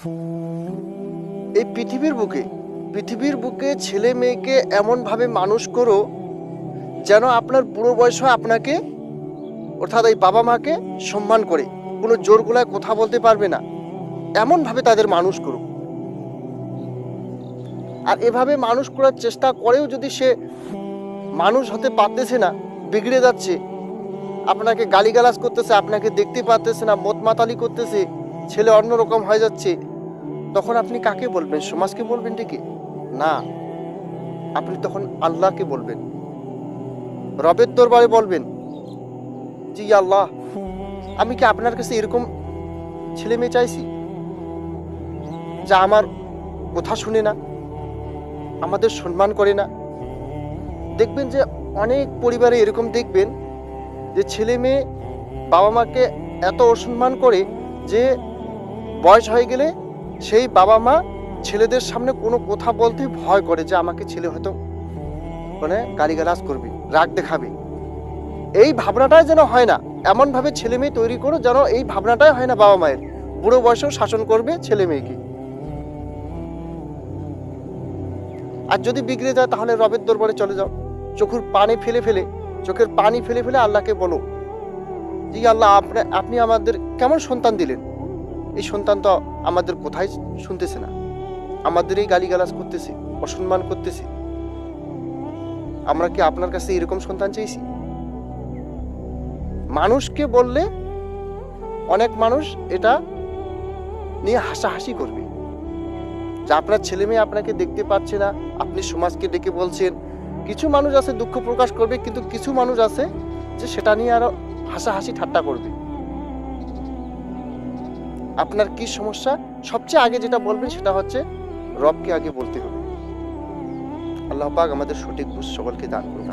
এই পৃথিবীর বুকে পৃথিবীর বুকে ছেলে মেয়েকে এমনভাবে মানুষ করো যেন আপনার বুড়ো বয়সে আপনাকে, অর্থাৎ এই বাবা মাকে সম্মান করে। কোনো জোর গলায় কথা বলতে পারবে না। এমনভাবে তাদের মানুষ করো। আর এভাবে মানুষ করার চেষ্টা করেও যদি সে মানুষ হতে পারতেছে না, বিগড়ে যাচ্ছে, আপনাকে গালিগালাজ করতেছে, আপনাকে দেখতে পারতেছে না মত মাতালি করতেছে, ছেলে অন্যরকম হয়ে যাচ্ছে তখন আপনি কাকে বলবেন? সমাজকে বলবেন ঠিকই? না। আপনি তখন আল্লাহকে বলবেন। রবের দরবারে বলবেন, জি আল্লাহ, আমি কি আপনার কাছে এরকম ছেলে মেয়ে চাইছি? যা আমার কথা শুনে না, আমাদের সম্মান করে না? দেখবেন যে অনেক পরিবারে এরকম দেখবেন যে ছেলে মেয়ে বাবা মাকে এত অসম্মান করে যে বয়স হয়ে গেলে সেই বাবা মা ছেলেদের সামনে কোনো কথা বলতে ভয় করে যে আমাকে ছেলে হয়তো মানে গালিগালাজ করবে, রাগ দেখাবে। এই ভাবনাটাই যেন হয় না, এমনভাবে ছেলে মেয়ে তৈরি করো যেন এই ভাবনাটাই হয় না বাবা মায়ের। বুড়ো বয়সেও শাসন করবে ছেলে মেয়েকে। আর যদি বিগড়ে যায় তাহলে রবের দরবারে চলে যাও। চোখের পানি ফেলে ফেলে, চোখের পানি ফেলে ফেলে আল্লাহকে বলো জি আল্লাহ আপনি আপনি আমাদের কেমন সন্তান দিলেন? এই সন্তান তো আমাদের কোথায় শুনতেছে না। আমাদের এই গালিগালাজ করতেছে, অসম্মান করতেছে। আমরা কি আপনার কাছে এরকম সন্তান চেয়েছি মানুষকে বললে অনেক মানুষ এটা নিয়ে হাসাহাসি করবে। যে আপনার ছেলে মেয়ে আপনাকে দেখতে পাচ্ছে না, আপনি সমাজকে ডেকে বলছেন। কিছু মানুষ আছে দুঃখ প্রকাশ করবে, কিন্তু কিছু মানুষ আছে যে সেটা নিয়ে আরও হাসাহাসি ঠাট্টা করবে। আপনার কি সমস্যা সবচেয়ে আগে যেটা বলবেন সেটা হচ্ছে, রবকে আগে বলতে হবে আল্লাহ পাক আমাদের সঠিক বুঝ সকলকে দান করুন।